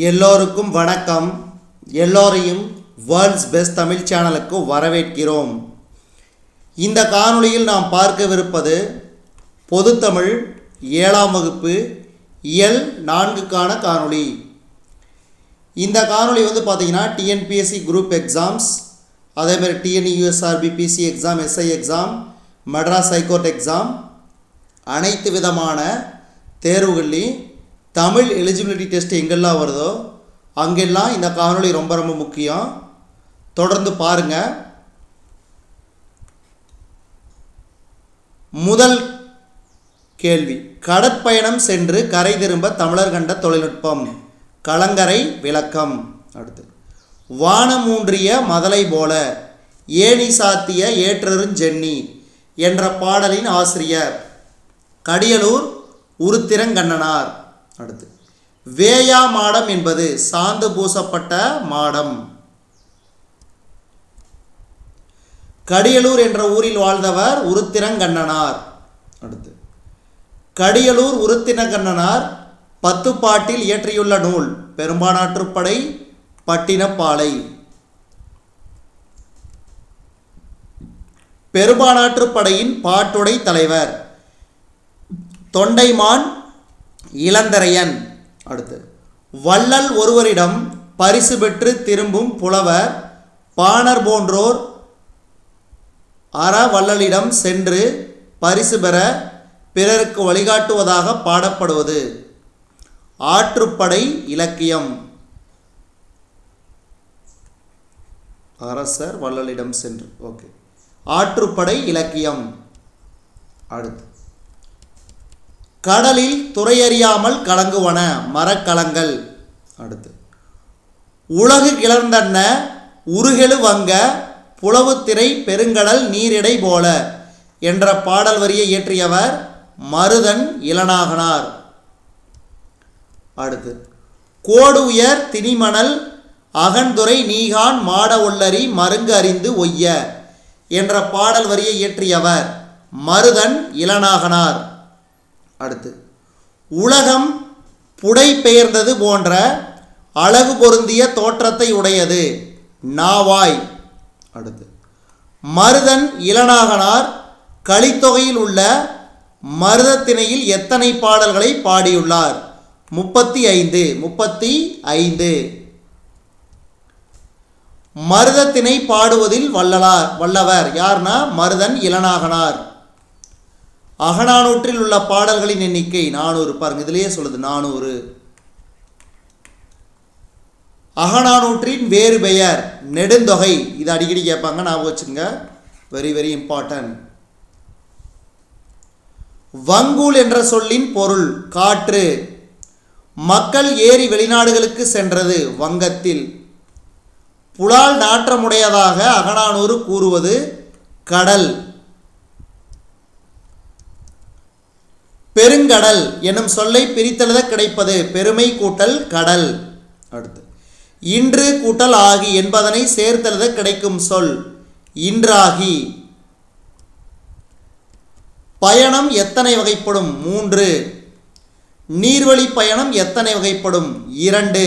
எல்லோருக்கும் வணக்கம். எல்லோரையும் வேர்ல்ட்ஸ் பெஸ்ட் தமிழ் சேனலுக்கு வரவேற்கிறோம். இந்த காணொளியில் நாம் பார்க்கவிருப்பது பொதுத்தமிழ் ஏழாம் வகுப்பு இயல் நான்குக்கான காணொளி. இந்த காணொளி வந்து பார்த்திங்கன்னா டிஎன்பிஎஸ்சி குரூப் எக்ஸாம்ஸ் அதேமாதிரி TNUSRB PC exam SI exam Madras high court exam அனைத்து விதமான தேர்வுகள்லையும் தமிழ் எலிஜிபிலிட்டி டெஸ்ட் எங்கெல்லாம் வருதோ அங்கெல்லாம் இந்த காணொளி ரொம்ப ரொம்ப முக்கியம். தொடர்ந்து பாருங்கள் முதல் கேள்வி. கடற்பயணம் சென்று கரை திரும்ப தமிழர் கண்ட தொழில்நுட்பம். கலங்கரை விளக்கம். அடுத்து. வானமூன்றிய மதலை போல ஏணி சாத்திய ஏற்றருஞ்சென்னி என்ற பாடலின் ஆசிரியர் கடியலூர் உருத்திரங்கண்ணனார். அடுத்து. வேயா மாடம் என்பது சாந்து பூசப்பட்ட மாடம். கடியலூர் என்ற ஊரில் வாழ்ந்தவர் உருத்திரங்கண்ணனார். அடுத்து. கடியலூர் உருத்தினகண்ணனார் பத்துப்பாட்டில் இயற்றியுள்ள நூல் பெரும்பானாற்றுப்படை பட்டினப்பாலை. பெரும்பானாற்றுப்படையின் பாட்டுடை தலைவர் தொண்டைமான் இளந்தரையன். அடுத்து வள்ளல் ஒருவரிடம் பரிசு பெற்று திரும்பும் புலவர் பாணர் போன்றோர் அற வள்ளலிடம் சென்று பரிசு பெற பிறருக்கு வழிகாட்டுவதாக பாடப்படுவது. ஆற்றுப்படை இலக்கியம். அரசர் வள்ளலிடம் சென்று ஓகே. ஆற்றுப்படை இலக்கியம். அடுத்து கடலில் துறையறியாமல் கலங்குவன மரக்கலங்கள். அடுத்து. உலகு கிளர்ந்தன்ன உருகெழு வங்க புலவுத்திரை பெருங்கடல் நீரிடை போல என்ற பாடல் வரியை இயற்றியவர் மருதன் இளநாகனார் அடுத்து. கோடு உயர் திணிமணல் அகன்துறை நீகான் மாட ஒல்லரி மருங்கு அறிந்து ஒய்ய என்ற பாடல் வரியை இயற்றியவர் மருதன் இளநாகனார் அடுத்து. உலகம் புடை பெயர்ந்தது போன்ற அழகு பொருந்திய தோற்றத்தை உடையது. நாவாய். அடுத்து. மருதன் இளநாகனார் கலித்தொகையில் உள்ள மருதத்திணையில் எத்தனை பாடல்களை பாடியுள்ளார்? முப்பத்தி ஐந்து முப்பத்தி ஐந்து. மருதத்திணை பாடுவதில் வல்லலார் வல்லவர். யார்னா? மருதன் இளநாகனார். அகநானூற்றில் உள்ள பாடல்களின் எண்ணிக்கை நானூறு. பாருங்க இதுலயே சொல்லுது நானூறு. அகநானூற்றின் வேறு பெயர் நெடுந்தொகை. இது அடிக்கடி கேட்பாங்க ஞாபகம் வச்சுங்க வெரி வெரி இம்பார்ட்டன்ட் வங்கூல் என்ற சொல்லின் பொருள் காற்று. மக்கள் ஏறி வெளிநாடுகளுக்கு சென்றது வங்கத்தில். புலால் நாற்றமுடையதாக அகநானூறு கூறுவது கடல். பெருங்கடல் எனும் சொல்லை பிரித்தெழுத கிடைப்பது பெருமை கூட்டல் கடல். அடுத்து இன்று கூட்டல் ஆகி என்பதனை சேர்த்தெழுத கிடைக்கும் சொல் இன்றாகி. பயணம் எத்தனை வகைப்படும்? மூன்று. நீர்வழி பயணம் எத்தனை வகைப்படும்? இரண்டு.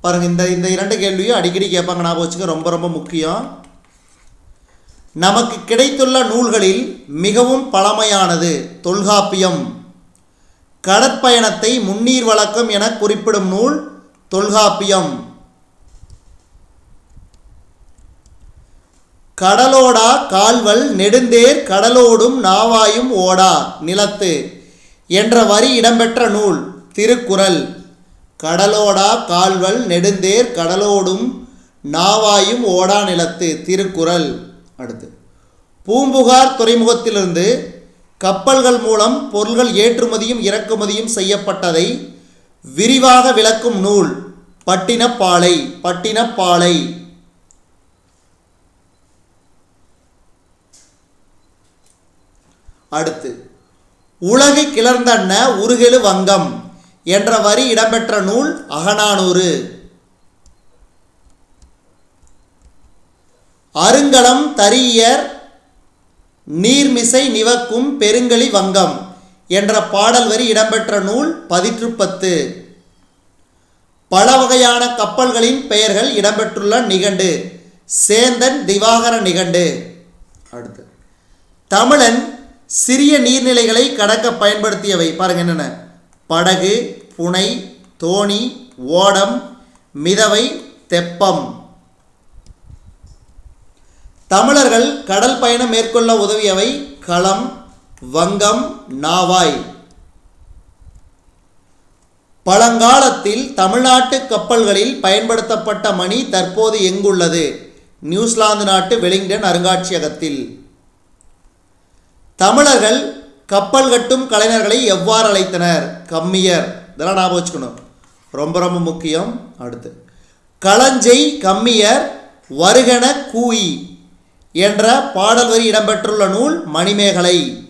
பாருங்க இந்த இந்த இரண்டு கேள்வியும் அடிக்கடி கேட்பாங்க ஞாபகம் வச்சுக்க ரொம்ப ரொம்ப முக்கியம். நமக்கு கிடைத்துள்ள நூல்களில் மிகவும் பழமையானது தொல்காப்பியம். கடற்பயணத்தை முன்னீர் வழக்கம் என குறிப்பிடும் நூல் தொல்காப்பியம். கடலோடா கால்வல் நெடுந்தேர் கடலோடும் நாவாயும் ஓடா நிலத்து என்ற வரி இடம்பெற்ற நூல் திருக்குறள். கடலோடா கால்வல் நெடுந்தேர் கடலோடும் நாவாயும் ஓடா நிலத்து திருக்குறள். அடுத்து. பூம்புகார் துறைமுகத்திலிருந்து கப்பல்கள் மூலம் பொருள்கள் ஏற்றுமதியும் இறக்குமதியும் செய்யப்பட்டதை விரிவாக விளக்கும் நூல் பட்டினப்பாலை பட்டினப்பாலை. அடுத்து. உலகு கிளர்ந்தன்ன உருகெழு வங்கம் என்ற வரி இடம்பெற்ற நூல் அகநானூறு. அருங்கலம் தரியர் நீர்மிசை நிவக்கும் பெருங்கலி வங்கம் என்ற பாடல் வரி இடம்பெற்ற நூல் பதிற்றுப்பத்து. பல வகையான கப்பல்களின் பெயர்கள் இடம்பெற்றுள்ள நிகண்டு. சேந்தன் திவாகர நிகண்டு. அடுத்து. தமிழன் சிறிய நீர்நிலைகளை கடக்க பயன்படுத்தியவை. பாருங்க என்னென்ன? படகு புனை தோணி ஓடம் மிதவை தெப்பம். தமிழர்கள் கடல் பயணம் மேற்கொள்ள உதவியவை களம் வங்கம் நாவாய். பழங்காலத்தில் தமிழ்நாட்டு கப்பல்களில் பயன்படுத்தப்பட்ட மணி தற்போது எங்குள்ளது? நியூசிலாந்து நாட்டு வெலிங்டன் அருங்காட்சியகத்தில். தமிழர்கள் கப்பல் கட்டும் கலைஞர்களை எவ்வாறு அழைத்தனர்? கம்மியர். இதெல்லாம் ஞாபகம் வச்சுக்கணும். ரொம்ப ரொம்ப முக்கியம். அடுத்து. களஞ்சை கம்மியர் வருகன கூயி. என்ற பாடல் வரி இடம்பெற்றுள்ள நூல் மணிமேகலை.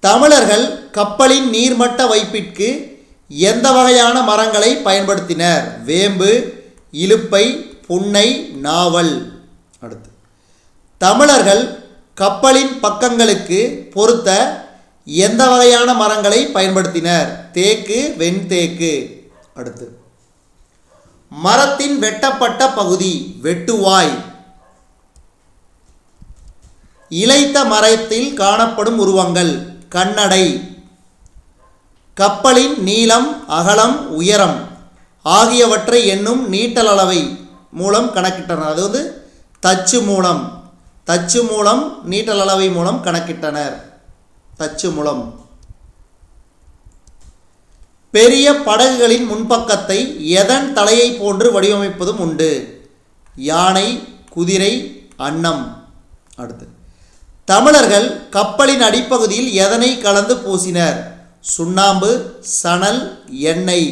தமிழர்கள் கப்பலின் நீர்மட்ட வைப்பிற்கு எந்த வகையான மரங்களை பயன்படுத்தினர்? வேம்பு இலுப்பை புன்னை நாவல். அடுத்து. தமிழர்கள் கப்பலின் பக்கங்களுக்கு பொருத்த எந்த வகையான மரங்களை பயன்படுத்தினர்? தேக்கு வெண்தேக்கு. அடுத்து. மரத்தின் வெட்டப்பட்ட பகுதி வெட்டுவாய். இலைத்த மரத்தில் காணப்படும் உருவங்கள் கண்ணடை. கப்பலின் நீளம் அகலம் உயரம் ஆகியவற்றை எண்ணும் நீட்டல் அளவை மூலம் கணக்கிட்டனர் அது வந்து தச்சு மூலம். தச்சு மூலம் நீட்டல் அளவை மூலம் கணக்கிட்டனர். தச்சு மூலம். பெரிய படகுகளின் முன்பக்கத்தை எதன் தலையை போன்று வடிவமைப்பதும் உண்டு? யானை குதிரை அன்னம். அடுத்து தமிழர்கள் கப்பலின் அடிப்பகுதியில் எதனை கலந்து பூசினர்? சுண்ணாம்பு சணல் எண்ணெய்.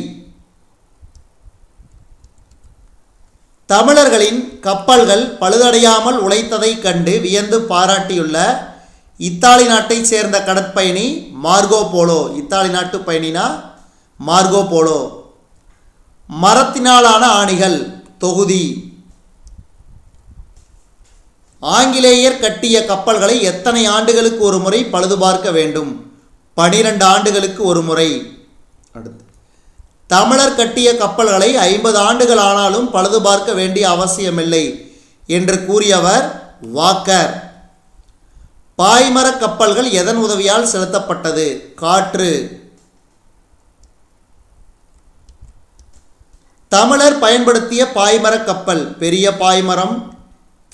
தமிழர்களின் கப்பல்கள் பழுதடையாமல் உழைத்ததைக் கண்டு வியந்து பாராட்டியுள்ள இத்தாலி நாட்டைச் சேர்ந்த கடற்பயணி மார்கோ போலோ. இத்தாலி நாட்டு பயணினா மார்கோ போலோ. மரத்தினாலான ஆணிகள் தொகுதி. ஆங்கிலேயர் கட்டிய கப்பல்களை எத்தனை ஆண்டுகளுக்கு ஒரு முறை பழுது பார்க்க வேண்டும்? பனிரெண்டு ஆண்டுகளுக்கு ஒரு முறை. அடுத்து. தமிழர் கட்டிய கப்பல்களை ஐம்பது ஆண்டுகள் ஆனாலும் பழுது பார்க்க வேண்டிய அவசியமில்லை என்று கூறியவர் வாக்கர். பாய்மரக் கப்பல்கள் எதன் உதவியால் செலுத்தப்பட்டது? காற்று. தமிழர் பயன்படுத்திய பாய்மரக் கப்பல் பெரிய பாய்மரம்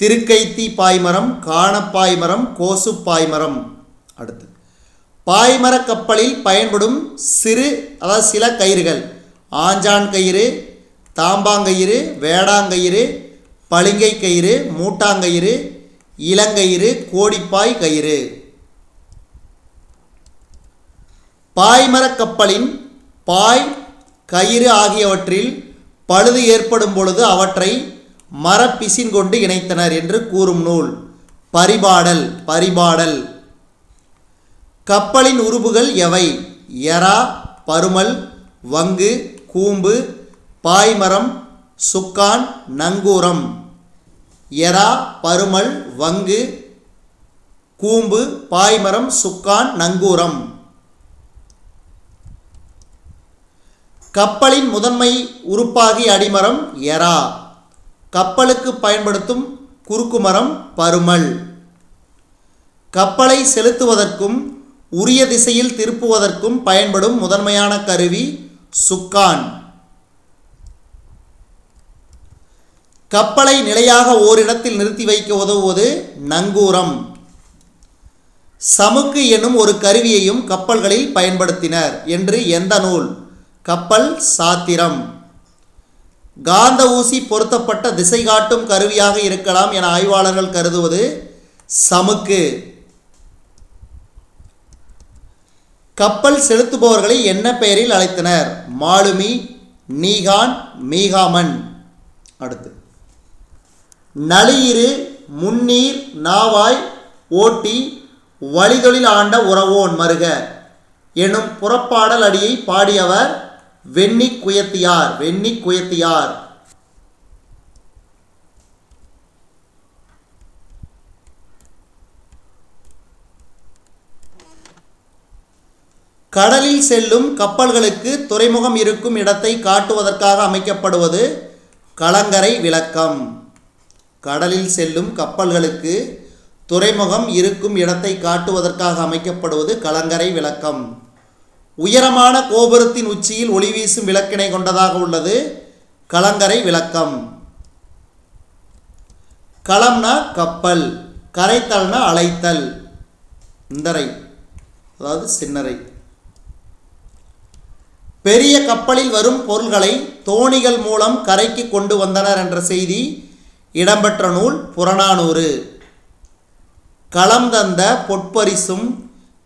திருக்கைத்தி பாய்மரம் காணப்பாய்மரம் கோசு பாய்மரம். அடுத்து பாய்மரக் கப்பலில் பயன்படும் சிறு அதாவது சில கயிறுகள் ஆஞ்சான் கயிறு தாம்பாங்கயிறு வேடாங்கயிறு பளிங்கை கயிறு மூட்டாங்கயிறு இளங்கயிறு கோடிப்பாய் கயிறு. பாய்மரக் கப்பலின் பாய் கயிறு ஆகியவற்றில் பழுது ஏற்படும் பொழுது அவற்றை மரப்பிசின் கொண்டு இணைத்தனர் என்று கூறும் நூல். பரிபாடல் பரிபாடல். கப்பலின் உறுப்புகள் எவை? எரா பருமல் வங்கு கூம்பு பாய்மரம் சுக்கான் நங்கூரம். எரா பருமல் வங்கு கூம்பு பாய்மரம் சுக்கான் நங்கூரம். கப்பலின் முதன்மை உறுப்பாகி அடிமரம் எரா கப்பலுக்கு பயன்படுத்தும் குறுக்குமரம் பருமல். கப்பலை செலுத்துவதற்கும் உரிய திசையில் திருப்புவதற்கும் பயன்படும் முதன்மையான கருவி சுக்கான். கப்பலை நிலையாக ஓரிடத்தில் நிறுத்தி வைக்க உதவுவது நங்கூரம். சமுக்கு என்னும் ஒரு கருவியையும் கப்பல்களில் பயன்படுத்தினர் என்று எந்த நூல்? கப்பல் சாத்திரம். காந்த ஊசி பொருத்தப்பட்ட திசை காட்டும் கருவியாக இருக்கலாம் என ஆய்வாளர்கள் கருதுவது சமுக்கு. கப்பல் செலுத்துபவர்களை என்ன பெயரில் அழைத்தனர்? மாலுமி நீகான் மீகாமன். அடுத்து. நளியிரு முன்னீர் நாவாய் ஓட்டி வழிதொழில் ஆண்ட உறவோன் மருக. எனும் புறப்பாடல் அடியை பாடியவர் வெண்ணி குயத்தியார் வெண்ணி குயத்தியார் கடலில் செல்லும் கப்பல்களுக்கு துறைமுகம் இருக்கும் இடத்தை காட்டுவதற்காக அமைக்கப்படுவது கலங்கரை விளக்கம். கடலில் செல்லும் கப்பல்களுக்கு துறைமுகம் இருக்கும் இடத்தை காட்டுவதற்காக அமைக்கப்படுவது கலங்கரை விளக்கம். உயரமான கோபுரத்தின் உச்சியில் ஒளி வீசும் விளக்கினை கொண்டதாக உள்ளது. கலங்கரை விளக்கம். களம்னா கப்பல் கரைத்தல்னா அழைத்தல். இந்தரை அதாவது சின்னரை. பெரிய கப்பலில் வரும் பொருள்களை தோணிகள் மூலம் கரைக்கு கொண்டு வந்தனர் என்ற செய்தி இடம்பெற்ற நூல் புறநானூறு. களம் தந்த பொற்பரிசும்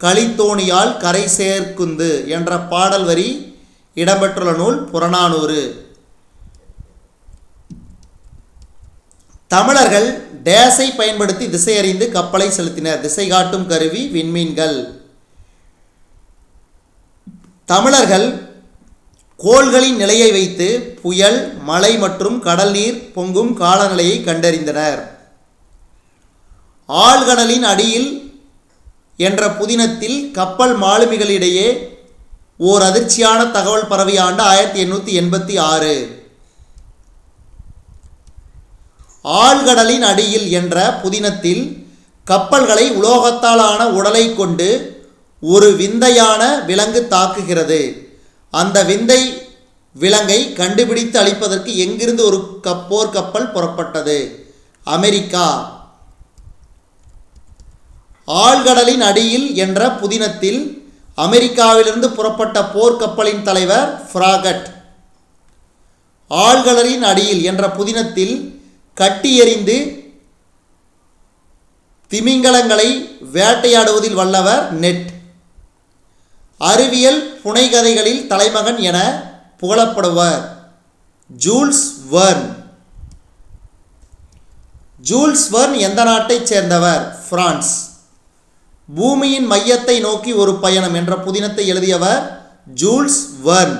களித்தோணியால் கரை சேர்க்குந்து என்ற பாடல் வரி இடம்பெற்றுள்ள நூல் புறநானூறு. தமிழர்கள் டேஸை பயன்படுத்தி திசையறிந்து கப்பலை செலுத்தினர். திசை காட்டும் கருவி விண்மீன்கள். தமிழர்கள் கோள்களின் நிலையை வைத்து புயல் மழை மற்றும் கடல் நீர் பொங்கும் காலநிலையை கண்டறிந்தனர். ஆழ்கடலின் அடியில் என்ற புதினத்தில் கப்பல் மாலுமிகளிடையே ஓர் அதிர்ச்சியான தகவல் பரவிய ஆண்டு ஆயிரத்தி எண்ணூற்றி எண்பத்தி ஆறு. ஆழ்கடலின் அடியில் என்ற புதினத்தில் கப்பல்களை உலோகத்தாலான உடலை கொண்டு ஒரு விந்தையான விலங்கு தாக்குகிறது. அந்த விந்தை விலங்கை கண்டுபிடித்து அழிப்பதற்கு எங்கிருந்து ஒரு கப்போர் கப்பல் புறப்பட்டது? அமெரிக்கா. ஆழ்கடலின் அடியில் என்ற புதினத்தில் அமெரிக்காவிலிருந்து புறப்பட்ட போர்க்கப்பலின் தலைவர் ஃப்ராகட். ஆழ்கடலின் அடியில் என்ற புதினத்தில் கட்டி எறிந்து திமிங்கலங்களை வேட்டையாடுவதில் வல்லவர் நெட். அறிவியல் புனைகதைகளில் தலைமகன் என புகழப்படுவர் ஜூல்ஸ் வர்ன். ஜூல்ஸ் வர்ன் எந்த நாட்டைச் சேர்ந்தவர்? பிரான்ஸ். பூமியின் மையத்தை நோக்கி ஒரு பயணம் என்ற புதினத்தை எழுதியவர் ஜூல்ஸ் வர்ன்.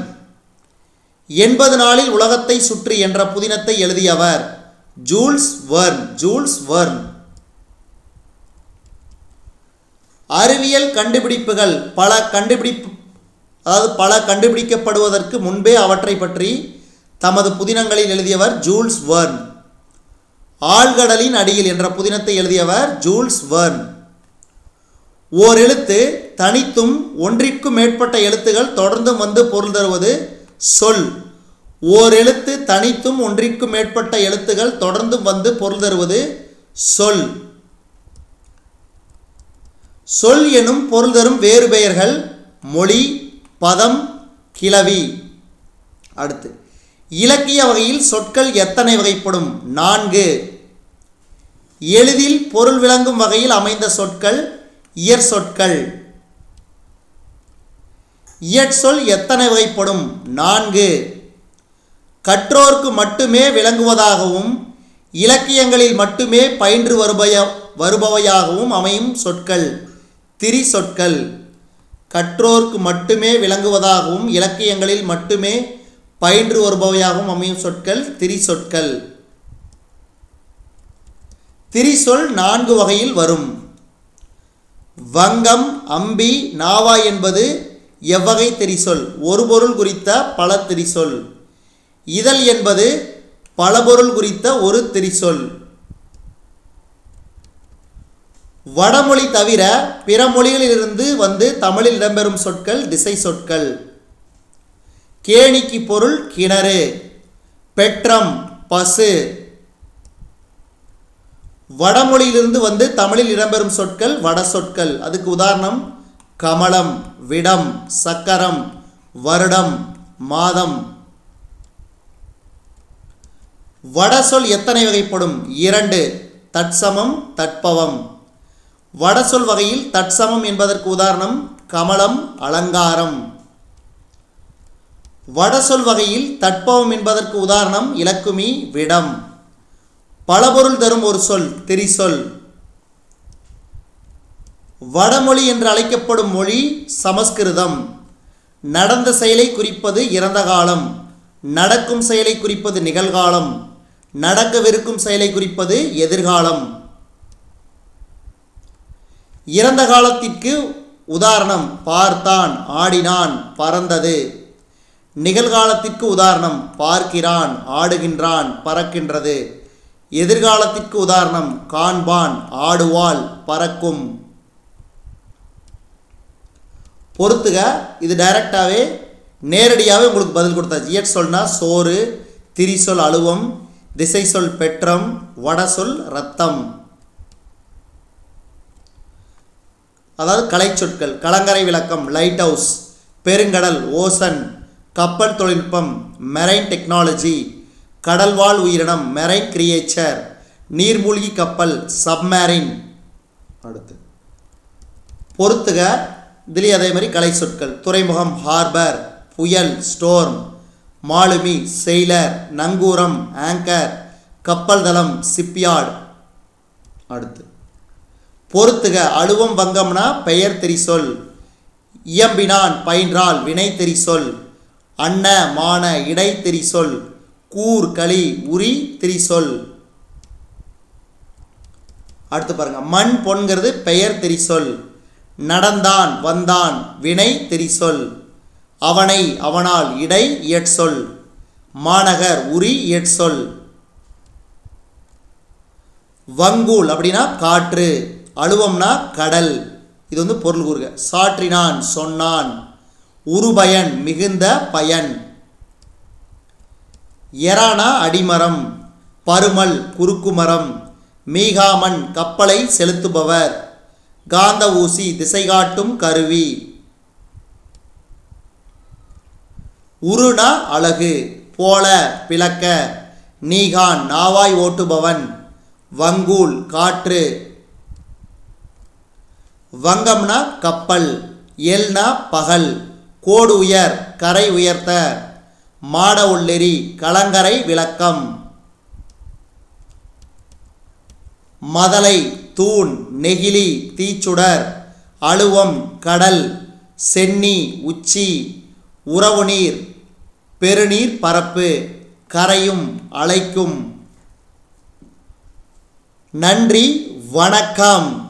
எண்பது நாளில் உலகத்தை சுற்றி என்ற புதினத்தை எழுதியவர் ஜூல்ஸ் வர்ன் ஜூல்ஸ் வர்ன். அறிவியல் கண்டுபிடிப்புகள் பல கண்டுபிடிப்பு அதாவது பல கண்டுபிடிக்கப்படுவதற்கு முன்பே அவற்றை பற்றி தமது புதினங்களில் எழுதியவர் ஜூல்ஸ் வர்ன். ஆழ்கடலின் அடியில் என்ற புதினத்தை எழுதியவர் ஜூல்ஸ் வர்ன். ஓர் எழுத்து தனித்தும் ஒன்றிற்கும் மேற்பட்ட எழுத்துகள் தொடர்ந்தும் வந்து பொருள் தருவது சொல். ஓர் எழுத்து தனித்தும் ஒன்றிற்கும் மேற்பட்ட எழுத்துகள் தொடர்ந்தும் வந்து பொருள் தருவது சொல். சொல் எனும் பொருள் தரும் வேறு பெயர்கள் மொழி பதம் கிளவி. அடுத்து இலக்கிய வகையில் சொற்கள் எத்தனை வகைப்படும்? நான்கு. எளிதில் பொருள் விளங்கும் வகையில் அமைந்த சொற்கள் இயற் சொற்கள். இயற்சொல் எத்தனை வகைப்படும்? நான்கு. கற்றோர்க்கு மட்டுமே விளங்குவதாகவும் இலக்கியங்களில் மட்டுமே பயின்று வருபய வருபவையாகவும் அமையும் சொற்கள். திரி சொற்கள். கற்றோர்க்கு மட்டுமே விளங்குவதாகவும் இலக்கியங்களில் மட்டுமே பயின்று வருபவையாகவும் அமையும் சொற்கள் திரி சொற்கள். திரிசொல் நான்கு வகையில் வரும். வங்கம் அம்பி நாவா என்பது எவ்வகை திரிசொல் ஒரு பொருள் குறித்த பல திரிசொல். இதழ் என்பது பல பொருள் குறித்த ஒரு திரிசொல். வடமொழி தவிர பிற மொழிகளிலிருந்து வந்து தமிழில் இடம்பெறும் சொற்கள் திசை சொற்கள். கேணிக்கு பொருள் கிணறு பெற்றம் பசு. வடமொழியிலிருந்து வந்து தமிழில் இடம்பெறும் சொற்கள் வட சொற்கள். அதுக்கு உதாரணம் கமலம் விடம் சக்கரம் வருடம் மாதம். வட சொல் எத்தனை வகைப்படும்? இரண்டு தற்சமம் தட்பவம். வட சொல் வகையில் தற்சமம் என்பதற்கு உதாரணம் கமலம் அலங்காரம். வட சொல் வகையில் தட்பவம் என்பதற்கு உதாரணம் இலக்குமி விடம். பல பொருள் தரும் ஒரு சொல் திரிசொல். வடமொழி என்று அழைக்கப்படும் மொழி சமஸ்கிருதம். நடந்த செயலை குறிப்பது இறந்த காலம். நடக்கும் செயலை குறிப்பது நிகழ்காலம். நடக்கவிருக்கும் செயலை குறிப்பது எதிர்காலம். இறந்த காலத்திற்கு உதாரணம் பார்த்தான் ஆடினான் பறந்தது. நிகழ்காலத்திற்கு உதாரணம் பார்க்கிறான் ஆடுகின்றான் பறக்கின்றது. எதிர்காலத்திற்கு உதாரணம் காண்பான் ஆடுவாள் பறக்கும். பொறுத்துக இது டைரக்டாகவே நேரடியாகவே உங்களுக்கு பதில் கொடுத்தாச்சு. இயற் சொல்னா சோறு திரிசொல் அழுவம் திசை சொல் பெற்றம் வட சொல் ரத்தம் அதாவது கலைச்சொற்கள் கலங்கரை விளக்கம் லைட் ஹவுஸ் பெருங்கடல் ஓசன் கப்பல் தொழில்நுட்பம் மெரைன் டெக்னாலஜி. கடல்வாழ் உயிரினம் மெரைன் கிரியேச்சர் நீர்மூழ்கி கப்பல் சப்மேரின். அடுத்து. பொறுத்துக இதுலேயும் அதே மாதிரி கலை சொற்கள். துறைமுகம் ஹார்பர் புயல் ஸ்டோர்ம் மாலுமி செயிலர் நங்கூரம் ஆங்கர் கப்பல் தளம் சிப்யார்டு. அடுத்து. பொறுத்துக அழுவம் வங்கம்னா பெயர் திரிசொல். இயம்பினான் பயின்றால் வினை திரிசொல். அன்ன மான இடை திரிசொல். கூர் களி உரி திரிசொல். அடுத்து பாருங்க. மண் பொன்கிறது பெயர் திரிசொல். நடந்தான் வந்தான் வினை திரிசொல். அவனை அவனால் இடை இயற்சொல். மாநகர் உரி இயற்சொல். வங்கூல் அப்படின்னா காற்று. அழுவம்னா கடல். இது வந்து பொருள் கூறுக. சாற்றினான் சொன்னான். உருபயன் மிகுந்த பயன். எரானா அடிமரம் பருமல் குறுக்குமரம் மீகாமன் கப்பலை செலுத்துபவர் காந்த ஊசி திசைகாட்டும் கருவி. உருணா அழகு போல பிளக்க நீகான் நாவாய் ஓட்டுபவன் வங்கூல் காற்று. வங்கம்னா கப்பல் எல்னா பகல் கோடு உயர் கரை உயர்த்த. மாட உள்ளெறி கலங்கரை விளக்கம். மதலை தூண் நெகிழி தீச்சுடர் அழுவம் கடல் சென்னி உச்சி உறவு நீர் பெருநீர் பரப்பு கரையும் அழைக்கும் நன்றி வணக்கம்.